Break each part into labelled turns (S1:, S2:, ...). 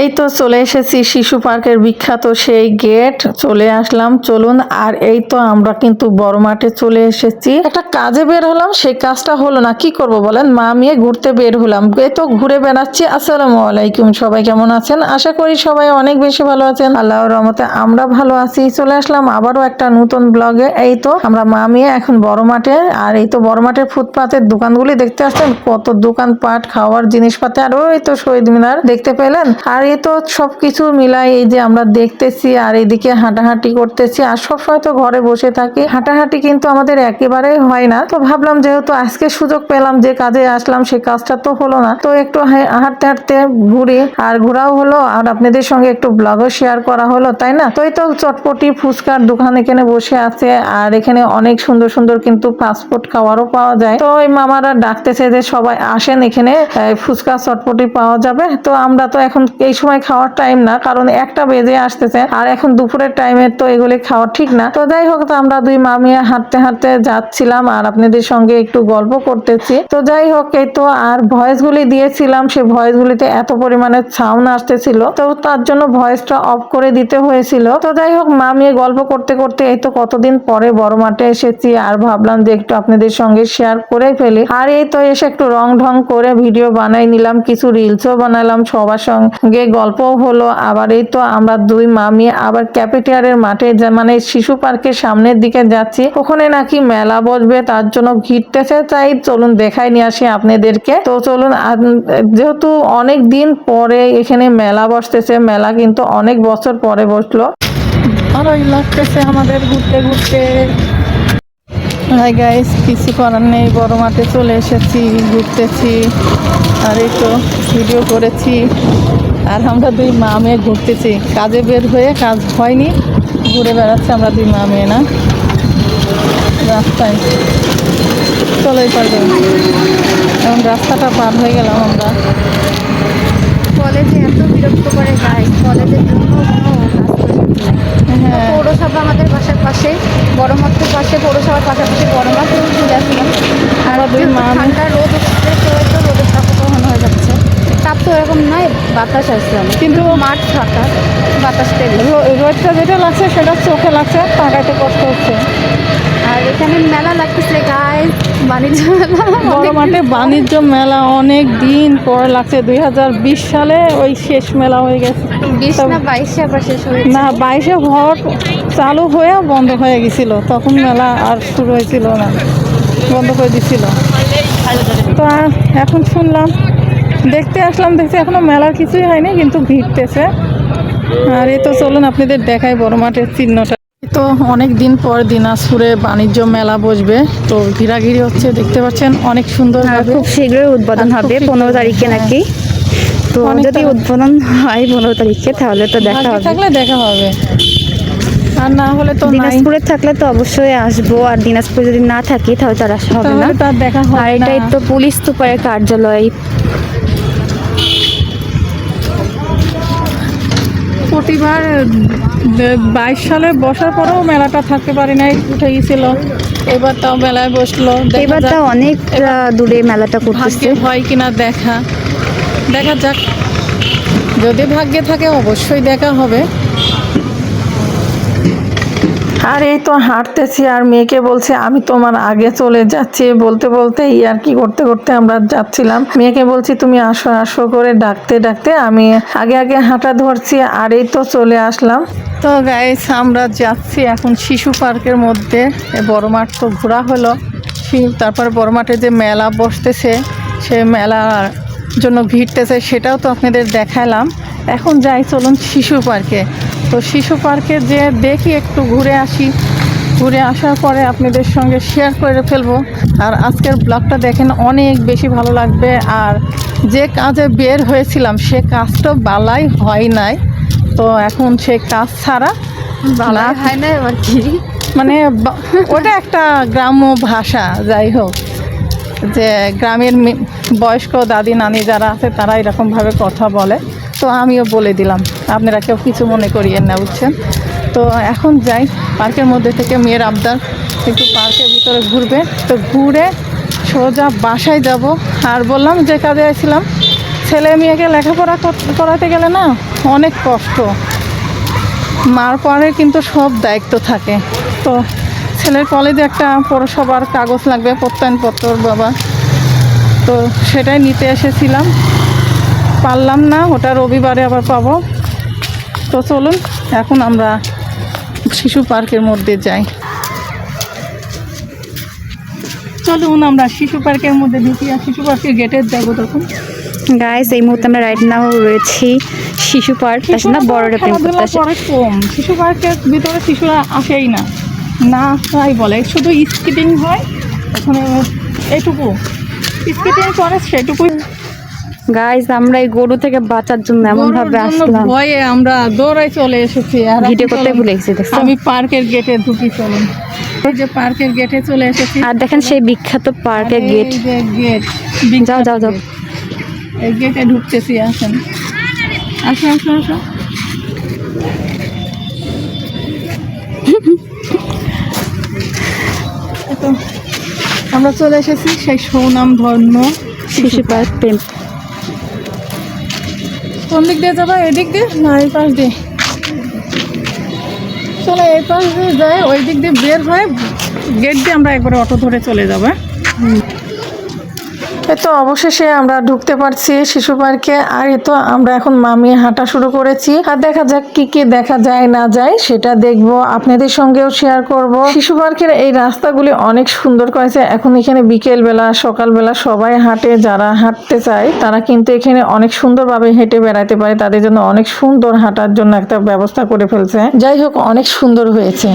S1: এই তো চলে এসেছি শিশু পার্কের বিখ্যাত সেই গেট। চলে আসলাম। চলুন, আর এই তো আমরা কিন্তু বড় মাঠে চলে এসেছি। একটা কাজে বের হলাম, সেই কাজটা হলো না। কি করব বলেন? মা মেয়ে ঘুরতে বের হলাম। এই তো ঘুরে বেড়াচ্ছি। আসসালামু আলাইকুম। সবাই কেমন আছেন? আশা করি সবাই অনেক বেশি ভালো আছেন। আল্লাহর রহমতে আমরা ভালো আছি। চলে আসলাম আবারও একটা নতুন ব্লগে। এই তো আমরা মা মেয়ে এখন বড় মাঠে। আর এই তো বড় মাঠের ফুটপাতের দোকানগুলি দেখতে আসছেন? কত দোকান পাট খাওয়ার জিনিসপাতি। আর ওই তো শহীদ মিনার, দেখতে পেলেন? আর এই তো সবকিছু মিলাই এই যে আমরা দেখতেছি আর এদিকে হাঁটাহাঁটি করতেছি। আর সবসময় তো ঘরে বসে থাকি। হাঁটাহাঁটি কিন্তু আমাদের একেবারেই হয় না। তো ভাবলাম যেহেতু আজকে সুযোগ পেলাম যে কাজে আসলাম, সে কাজটা তো হলো না। তো একটু হাঁটতে হাঁটতে ঘুরি। আর ঘোরাও হলো। আর আপনাদের সঙ্গে একটু ব্লগও শেয়ার করা হলো, তাই না? তো এই তো চটপটি ফুচকার দোকান এখানে বসে আছে। আর এখানে অনেক সুন্দর সুন্দর কিন্তু ফাস্টফুড খাবারও পাওয়া যায়। তো ওই মামারা ডাকতেছে যে সবাই আসেন এখানে। ফুচকা চটপটি পাওয়া যাবে। তো আমরা তো এখন এই সময় খাওয়ার টাইম না, কারণ একটা বেজে আসতেছে আর এখন দুপুরের টাইমে তো এগুলি খাওয়া ঠিক না। তো যাই হোক, তো আমরা দুই মামিয়া হাঁটতে হাঁটতে যাচ্ছিলাম আর আপনাদের সঙ্গে একটু গল্প করতেছি। তো যাই হোক, এই তো আর ভয়েস গুলি দিয়েছিলাম সেই ভয়েস গুলিতে এত পরিমাণে সাউন্ড আসতেছিল, তো তার জন্য ভয়েসটা অফ করে দিতে হয়েছিল। তো যাই হোক মামিয়ে গল্প করতে করতে এই তো কতদিন পরে বড় মাঠে এসেছি আর ভাবলাম যে একটু আপনাদের সঙ্গে শেয়ার করে ফেলি। আর এই তো এসে একটু রং ঢং করে ভিডিও বানাই নিলাম, কিছু রিলসও বানালাম সবার সঙ্গে। গল্পও হলো, আবার এই তো আমরা দুই মামি আবার ক্যাপিটিয়ারের মাঠে মানে শিশু পার্কের সামনের দিকে যাচ্ছি। ওখানে নাকি মেলা বসবে, তার জন্য ঘিরতেছে, তাই চলুন দেখাই নিয়ে আসি আপনাদেরকে। তো চলুন যেহেতু অনেক দিন পরে এখানে মেলা বসতেছে, মেলা কিন্তু অনেক বছর পরে বসল। ভালোই লাগতেছে আমাদের ঘুরতে ঘুরতে। হাই গাইস, কিছু করার নেই, বড় মাঠে চলে এসেছি, ঘুরতেছি। আর এই তো ভিডিও করেছি। আর আমরা দুই মা মেয়ে ঘুরতেছি। কাজে বের হয়ে কাজ হয়নি ঘুরে বেড়াচ্ছি আমরা দুই মা মেয়ে না। রাস্তায়। চলেই পারবে। এখন রাস্তাটা পার হয়ে গেলাম আমরা।
S2: কলেজে এত বিরক্ত করে গাই। কলেজের জন্য হয়। পৌরসভা আমাদের বাসার পাশে বড় মাঠের পাশে পৌরসভার পাশাপাশি বড় মাঠেও চলে আসলাম আর
S1: দুই মা মেয়ে-
S2: ঠান্ডা রোদ উঠছে তো এই তো রোদের তাপ কখন হয়ে যাচ্ছে তাপ তো এরকম নয় বাতাস আসছে কিন্তু মাঠ ফাঁকা
S1: রো- রোদটা যেটা লাগছে সেটা চোখে লাগছে তাকাইতে কষ্ট হচ্ছে।
S2: আর এখানে মেলা লাগতেছে গায়ে বাণিজ্য মেলা।
S1: মাঠে বাণিজ্য মেলা অনেক দিন পর লাগছে। দু হাজার বিশ সালে ওই শেষ মেলা হয়ে গেছে।
S2: না বাইশে আবার শেষ হয়েছে।
S1: না বাইশে হওয়ার চালু হয়ে বন্ধ হয়ে গেছিল। তখন মেলা আর শুরু হয়েছিল না বন্ধ করে দিছিল। তো এখন শুনলাম দেখতে আসলাম দেখছি এখনও মেলার কিছুই হয়নি কিন্তু ভিড়তেছে। আর এই তো চলুন আপনাদের দেখাই বড় মাঠের চিহ্নটা। তো অনেক দিন পর দিনাজপুরে বাণিজ্য মেলা বসবে তো ঘিরাঘিরি হচ্ছে দেখতে পাচ্ছেন অনেক সুন্দর
S2: খুব শীঘ্রই উদ্বোধন হবে পনেরো তারিখে
S1: হ্যাঁ।
S2: নাকি তো যদি উদ্বোধন হয় পনেরো তারিখে তাহলে তো দেখা হবে।
S1: থাকলে দেখা হবে। আর না হলে তো
S2: দিনাজপুরে থাকলে তো অবশ্যই আসব আর দিনাজপুরে যদি না থাকি তাহলে তো আর আসা হবে না।
S1: তার দেখা
S2: আর এটাই তো পুলিশ সুপারের কার্যালয়
S1: প্রতিবার বাইশ সালে বসার পরেও মেলাটা থাকতে পারি নাই উঠে গেছিল। এবার তাও মেলায় বসল।
S2: এবার
S1: তাও
S2: তো অনেক দূরে মেলাটা করতেছে।
S1: ভাগ্যে হয় কিনা দেখা। দেখা যাক। যদি ভাগ্যে থাকে অবশ্যই দেখা হবে। আর এই তো হাঁটতেছি আর মেয়েকে বলছে, আমি তোমার আগে চলে যাচ্ছি। বলতে বলতে আর কি করতে করতে আমরা যাচ্ছিলাম। মেয়েকে বলছি, তুমি আসো আসো করে ডাকতে ডাকতে আমি আগে আগে হাঁটা ধরছি, আর এই তো চলে আসলাম। তো গাইস আমরা যাচ্ছি এখন শিশু পার্কের মধ্যে। বড় মাঠ তো ঘোরা হলো। তারপর বড় মাঠে যে মেলা বসতেছে, সে মেলার জন্য ভিড়তেছে, সেটাও তো আপনাদের দেখালাম। এখন যাই, চলুন শিশু পার্কে। তো শিশু পার্কে যে দেখি একটু ঘুরে আসি। ঘুরে আসার পরে আপনাদের সঙ্গে শেয়ার করে ফেলব। আর আজকের ব্লগটা দেখেন অনেক বেশি ভালো লাগবে। আর যে কাজে বের হয়েছিলাম সে কাজটা বালাই হয় নাই। তো এখন সে কাজ ছাড়া না-
S2: হয় না এবার কি?
S1: মানে ওটা একটা গ্রাম্য ভাষা যাই হোক। যে গ্রামের বয়স্ক দাদি নানি যারা আছে তারা এরকমভাবে কথা বলে। তো আমিও বলে দিলাম, আপনারা কেউ কিছু মনে করিয়েন না, বুঝছেন? তো এখন যাই, পার্কের মধ্যে থেকে মেয়ের আবদার একটু পার্কের ভিতরে ঘুরবে। তো ঘুরে সোজা বাসায় যাব। আর বললাম যে কাজে আসছিলাম ছেলে মেয়েকে লেখাপড়া করাতে গেলে না অনেক কষ্ট। মার পরে কিন্তু সব দায়িত্ব থাকে। তো ছেলের কলেজে একটা পৌরসভার কাগজ লাগবে, প্রত্যয়নপত্র বাবা। তো সেটাই নিতে এসেছিলাম। পারলাম না ওটা রবিবারে আবার পাবো। তো চলুন এখন আমরা শিশু পার্কের মধ্যে যাই। চলুন আমরা শিশু পার্কের মধ্যে ঢুকি আর শিশু পার্কের গেটের যাব তখন
S2: গাইস এই মুহূর্তে আমরা রাইট নাও রয়েছি শিশু পার্ক। প্রেম করতে
S1: খেলাধুলা কম। শিশু পার্কের ভিতরে শিশুরা আসেই না। না তাই বলে। শুধু স্কেটিং হয় ওখানে এইটুকু স্কেটিং করে সেটুকুই।
S2: গাইস আমরা এই গরু থেকে বাঁচার জন্য এমন ভাবে আসলাম।
S1: ভয়ে আমরা দৌড়াই চলে এসেছি আর
S2: ভিডিও করতে ভুলে গেছি
S1: আমি পার্কের গেটে ঢুকি চলুন। এই যে পার্কের গেটে চলে এসেছি।
S2: আর দেখেন সেই বিখ্যাত পার্কের গেট
S1: গেট
S2: যাও, যাও, যাও।
S1: এই গেটে ঢুকতেছি আসেন। আসো আসো আসো। আমরা চলে এসেছি সেই সৌনাম ধন্য
S2: শিশু পার্ক প্রেম।
S1: কোন দিক দিয়ে যাবা? এদিক দিয়ে? না, এই পাশ দিয়ে। চলো, এই পাশ দিয়ে যাই, ওই দিক দিয়ে বের হয় গেট দিয়ে আমরা একবারে অটো ধরে চলে যাব। তো অবশেষে আমরা ঢুকতে পারছি শিশু পার্কে। আর এই তো আমরা এখন মামি হাঁটা শুরু করেছি। আর দেখা যাক কি কি দেখা যায় না যায়, সেটা দেখব। আপনাদের সঙ্গেও শেয়ার করব। শিশু পার্কের এই রাস্তাগুলি অনেক সুন্দর করেছে। এখন এখানে বিকেল বেলা সকালবেলা সবাই হাঁটে। যারা হাঁটতে চায়, তারা কিন্তু এখানে অনেক সুন্দরভাবে হেঁটে বেড়াতে পারে। তাদের জন্য অনেক সুন্দর হাঁটার জন্য একটা ব্যবস্থা করে ফেলছে। যাই হোক, অনেক সুন্দর হয়েছে।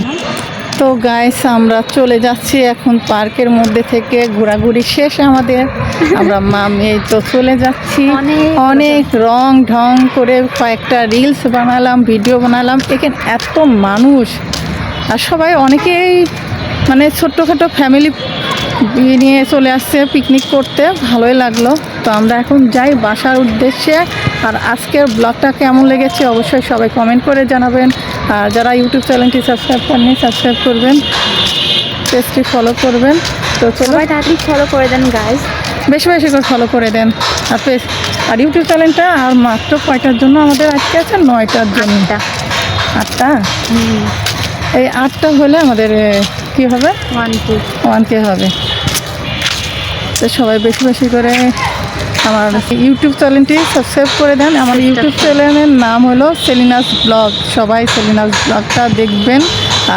S1: তো গাইস আমরা চলে যাচ্ছি এখন পার্কের মধ্যে থেকে ঘোরাঘুরি শেষ আমাদের। আমরা মামি এই তো চলে যাচ্ছি।
S2: অনেক
S1: রং ঢং করে কয়েকটা রিলস বানালাম ভিডিও বানালাম। এখানে এত মানুষ। আর সবাই অনেকেই মানে ছোট্টখাটো ফ্যামিলি নিয়ে চলে আসছে পিকনিক করতে। ভালোই লাগল। তো আমরা এখন যাই বাসার উদ্দেশ্যে। আর আজকের ব্লগটা কেমন লেগেছে অবশ্যই সবাই কমেন্ট করে জানাবেন। আর যারা ইউটিউব চ্যানেলটি সাবস্ক্রাইব করেনি সাবস্ক্রাইব করবেন। পেজটি ফলো করবেন। তো
S2: সবাই তাড়াতাড়ি ফলো করে দেন গাইস
S1: বেশি বেশি করে ফলো করে দেন। আর পেজ আর ইউটিউব চ্যানেলটা আর মাত্র কয়টার জন্য আমাদের আজকে আছে? নয়টার জন্য। আটটা। এই আটটা হলে আমাদের কি হবে?
S2: ওয়ান টু
S1: ওয়ান কে হবে। তো সবাই বেশি বেশি করে আমার ইউটিউব চ্যানেলটি সাবস্ক্রাইব করে দেন। আমার ইউটিউব চ্যানেলের নাম হলো সেলিনাস ব্লগ সবাই সেলিনাস ব্লগটা দেখবেন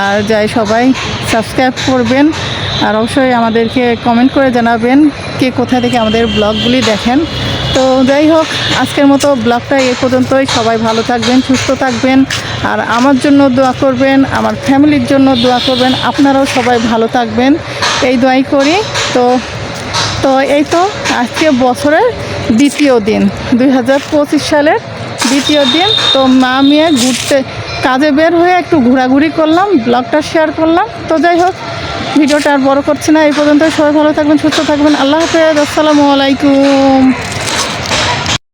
S1: আর যাই সবাই সাবস্ক্রাইব করবেন। আর অবশ্যই আমাদেরকে কমেন্ট করে জানাবেন কে কোথা থেকে আমাদের ব্লগগুলি দেখেন। তো যাই হোক আজকের মতো ব্লগটা এ পর্যন্তই। সবাই ভালো থাকবেন সুস্থ থাকবেন। আর আমার জন্য দোয়া করবেন আমার ফ্যামিলির জন্য দোয়া করবেন। আপনারাও সবাই ভালো থাকবেন। এই দোয়াই করি। তো তো এই তো আজকে বছরের দ্বিতীয় দিন, দুই হাজার পঁচিশ সালের দ্বিতীয় দিন। তো মা মেয়ে ঘুরতে, কাজে বের হয়ে একটু ঘোরাঘুরি করলাম, ব্লগটা শেয়ার করলাম। তো যাই হোক, ভিডিওটা আর বড় করছি না, এই পর্যন্ত সবাই ভালো থাকবেন, সুস্থ থাকবেন। আল্লাহ হাফেজ, আসসালামু আলাইকুম।